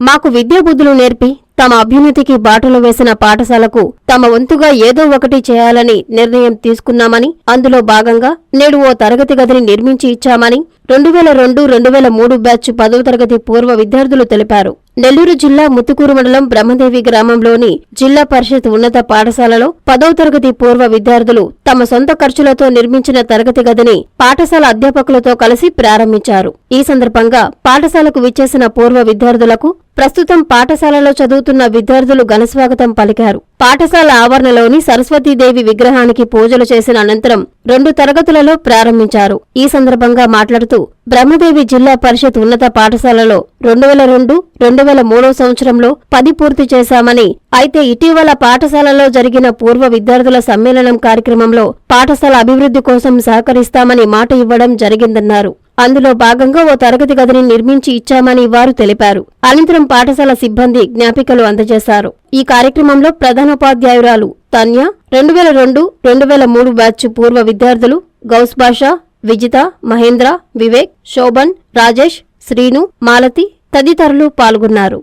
మాకు విద్యాబుద్ధులు నేర్పి తమ అభ్యున్నతికి బాటలు వేసిన పాఠశాలకు తమ వంతుగా ఏదో ఒకటి చేయాలని నిర్ణయం తీసుకున్నామని అందులో భాగంగా నేడు ఓ తరగతి గదిని నిర్మించి ఇచ్చామని రెండు వేల రెండు రెండు వేల మూడు బ్యాచ్ పదవ తరగతి పూర్వ విద్యార్థులు తెలిపారు. నెల్లూరు జిల్లా ముత్తుకూరు మండలం బ్రహ్మదేవి గ్రామంలోని జిల్లా పరిషత్ ఉన్నత పాఠశాలలో పదవ తరగతి పూర్వ విద్యార్థులు తమ సొంత ఖర్చులతో నిర్మించిన తరగతి గదిని పాఠశాల అధ్యాపకులతో కలిసి ప్రారంభించారు. ఈ సందర్భంగా పాఠశాలకు విచ్చేసిన పూర్వ విద్యార్థులకు ప్రస్తుతం పాఠశాలలో చదువు చదువుతున్న విద్యార్థులు ఘనస్వాగతం పలికారు. పాఠశాల ఆవరణలోని సరస్వతీదేవి విగ్రహానికి పూజలు చేసిన అనంతరం రెండు తరగతులలో ప్రారంభించారు. ఈ సందర్భంగా మాట్లాడుతూ బ్రహ్మదేవి జిల్లా పరిషత్ ఉన్నత పాఠశాలలో రెండు వేల రెండు రెండు వేల మూడో సంవత్సరంలో పది పూర్తి చేశామని అయితే ఇటీవల పాఠశాలలో జరిగిన పూర్వ విద్యార్థుల సమ్మేళనం కార్యక్రమంలో పాఠశాల అభివృద్ధి కోసం సహకరిస్తామని మాట ఇవ్వడం జరిగిందన్నారు. అందులో భాగంగా ఓ తరగతి గదిని నిర్మించి ఇచ్చామని వారు తెలిపారు. అనంతరం పాఠశాల సిబ్బంది జ్ఞాపికలు అందజేశారు. ఈ కార్యక్రమంలో ప్రధానోపాధ్యాయురాలు తన్య రెండు వేల రెండు రెండు వేల మూడు బ్యాచ్ పూర్వ విద్యార్థులు గౌస్ బాషా విజిత మహేంద్ర వివేక్ శోభన్ రాజేష్ శ్రీను మాలతి తదితరులు పాల్గొన్నారు.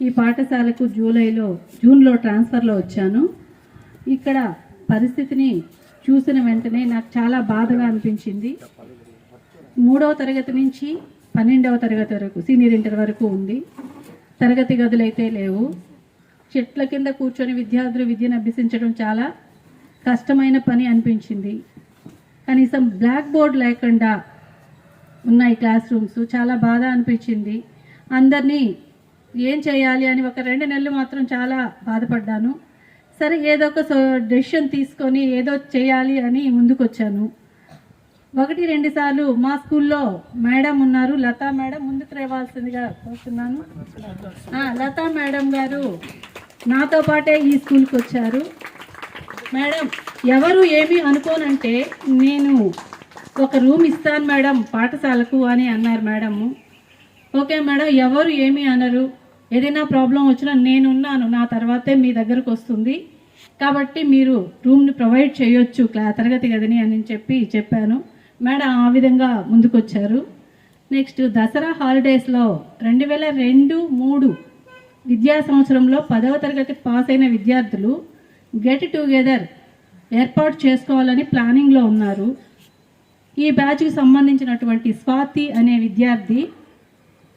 ఈ పాఠశాలకు జూలైలో జూన్లో ట్రాన్స్ఫర్లో వచ్చాను. ఇక్కడ పరిస్థితిని చూసిన వెంటనే నాకు చాలా బాధగా అనిపించింది. మూడవ తరగతి నుంచి పన్నెండవ తరగతి వరకు సీనియర్ ఇంటర్ వరకు ఉంది. తరగతి గదులైతే లేవు. చెట్ల కింద కూర్చొని విద్యార్థులు విద్యను అభ్యసించడం చాలా కష్టమైన పని అనిపించింది. కనీసం బ్లాక్ బోర్డ్ లేకుండా ఉన్నాయి క్లాస్ రూమ్స్. చాలా బాధ అనిపించింది. అందరినీ ఏం చేయాలి అని ఒక రెండు నెలలు మాత్రం చాలా బాధపడ్డాను. సరే ఏదో ఒక డెసిషన్ తీసుకొని ఏదో చేయాలి అని ముందుకొచ్చాను. ఒకటి రెండు సార్లు మా స్కూల్లో మేడం ఉన్నారు. లతా మేడం ముందుకు రావాల్సిందిగా కోరుతున్నాను. లతా మేడం గారు నాతో పాటే ఈ స్కూల్కి వచ్చారు మేడం ఎవరు ఏమి అనుకోనంటే నేను ఒక రూమ్ ఇస్తాను మేడం పాఠశాలకు అని అన్నారు మేడము. ఓకే మేడం ఎవరు ఏమి అనరు. ఏదైనా ప్రాబ్లం వచ్చినా నేనున్నాను నా తర్వాతే మీ దగ్గరకు వస్తుంది. కాబట్టి మీరు రూమ్ని ప్రొవైడ్ చేయొచ్చు క్లా తరగతి గదిని అని చెప్పి చెప్పాను. మేడం ఆ విధంగా ముందుకొచ్చారు. నెక్స్ట్ దసరా హాలిడేస్లో రెండు వేల రెండు మూడు విద్యా సంవత్సరంలో పదవ తరగతి పాస్ అయిన విద్యార్థులు గెట్ టుగెదర్ ఏర్పాటు చేసుకోవాలని ప్లానింగ్లో ఉన్నారు. ఈ బ్యాచ్కి సంబంధించినటువంటి స్వాతి అనే విద్యార్థి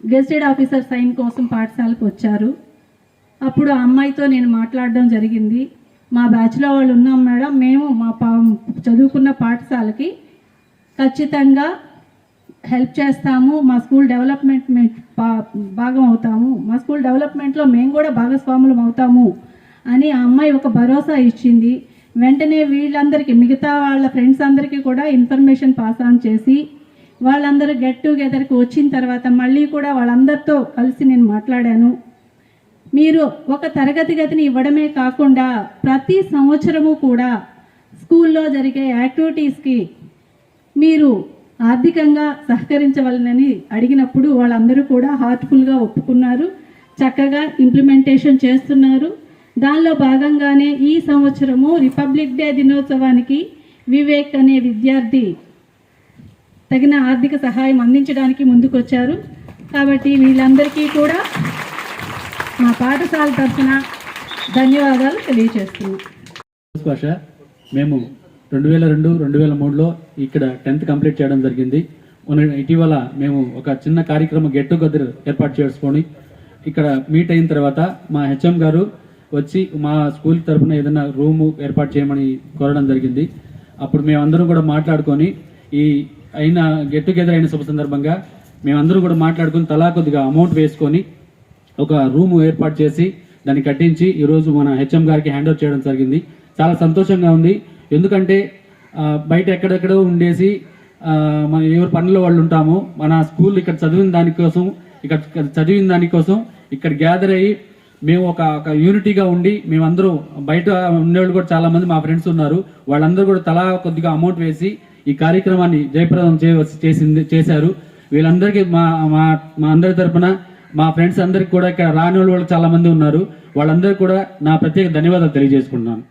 గెస్టెడ్ ఆఫీసర్ సైన్ కోసం పాఠశాలకు వచ్చారు. అప్పుడు ఆ అమ్మాయితో నేను మాట్లాడడం జరిగింది. మా బ్యాచ్లో వాళ్ళు ఉన్నాం మేడం. మేము మా పా చదువుకున్న పాఠశాలకి ఖచ్చితంగా హెల్ప్ చేస్తాము. మా స్కూల్ డెవలప్మెంట్ బా- భాగం అవుతాము. మా స్కూల్ డెవలప్మెంట్లో మేము కూడా భాగస్వాములం అవుతాము అని ఆ అమ్మాయి ఒక భరోసా ఇచ్చింది. వెంటనే వీళ్ళందరికీ మిగతా వాళ్ళ ఫ్రెండ్స్ అందరికీ కూడా ఇన్ఫర్మేషన్ పాస్ ఆన్ చేసి వాళ్ళందరూ గెట్ టుగెదర్కి వచ్చిన తర్వాత మళ్ళీ కూడా వాళ్ళందరితో కలిసి నేను మాట్లాడాను. మీరు ఒక తరగతి గతిని ఇవ్వడమే కాకుండా ప్రతి సంవత్సరము కూడా స్కూల్లో జరిగే యాక్టివిటీస్కి మీరు ఆర్థికంగా సహకరించవలనని అడిగినప్పుడు వాళ్ళందరూ కూడా హార్ట్ఫుల్గా ఒప్పుకున్నారు. చక్కగా ఇంప్లిమెంటేషన్ చేస్తున్నారు. దానిలో భాగంగానే ఈ సంవత్సరము రిపబ్లిక్ డే దినోత్సవానికి వివేక్ అనే విద్యార్థి తగిన ఆర్థిక సహాయం అందించడానికి ముందుకొచ్చారు. కాబట్టి వీళ్ళందరికీ కూడా మా పాఠశాల తరఫున ధన్యవాదాలు తెలియజేస్తున్నాను మేము రెండు వేల రెండు రెండు వేల మూడులో ఇక్కడ టెన్త్ కంప్లీట్ చేయడం జరిగింది. ఇటీవల మేము ఒక చిన్న కార్యక్రమం గెట్ టుగెదర్ ఏర్పాటు చేసుకొని ఇక్కడ మీట్ అయిన తర్వాత మా హెచ్ఎం గారు వచ్చి మా స్కూల్ తరఫున ఏదైనా రూము ఏర్పాటు చేయమని కోరడం జరిగింది. అప్పుడు మేమందరం కూడా మాట్లాడుకొని ఈ అయిన గెట్ టుగెదర్ అయిన శుభ సందర్భంగా మేమందరూ కూడా మాట్లాడుకొని తలా కొద్దిగా అమౌంట్ వేసుకొని ఒక రూమ్ ఏర్పాటు చేసి దాన్ని కట్టించి ఈరోజు మన హెచ్ఎం గారికి హ్యాండ్ ఓవర్ చేయడం జరిగింది. చాలా సంతోషంగా ఉంది. ఎందుకంటే బయట ఎక్కడెక్కడో ఉండేసి మన ఎవరి పనుల్లో వాళ్ళు ఉంటాము మన స్కూల్ ఇక్కడ చదివిన దానికోసం ఇక్కడ చదివిన దానికోసం ఇక్కడ గ్యాదర్ అయ్యి మేము ఒక ఒక యూనిటీగా ఉండి మేమందరూ బయట ఉండేవాళ్ళు కూడా చాలామంది మా ఫ్రెండ్స్ ఉన్నారు. వాళ్ళందరూ కూడా తలా కొద్దిగా అమౌంట్ వేసి ఈ కార్యక్రమాన్ని జయప్రదం చేయవలసి చేసింది చేశారు. వీళ్ళందరికీ మా మా మా అందరి తరపున మా ఫ్రెండ్స్ అందరికి కూడా ఇక్కడ రాని వాళ్ళు చాలా మంది ఉన్నారు. వాళ్ళందరికీ కూడా నా ప్రత్యేక ధన్యవాదాలు తెలియజేసుకుంటున్నాను.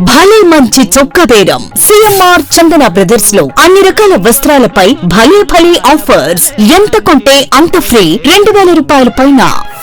భలే మంచి చొక్క బేరం సిఎంఆర్ చందన బ్రదర్స్లో అన్ని రకాల వస్త్రాలపై భలే భలే ఆఫర్స్. ఎంత కొంటే అంత ఫ్రీ. రెండు వేల రూపాయల పైన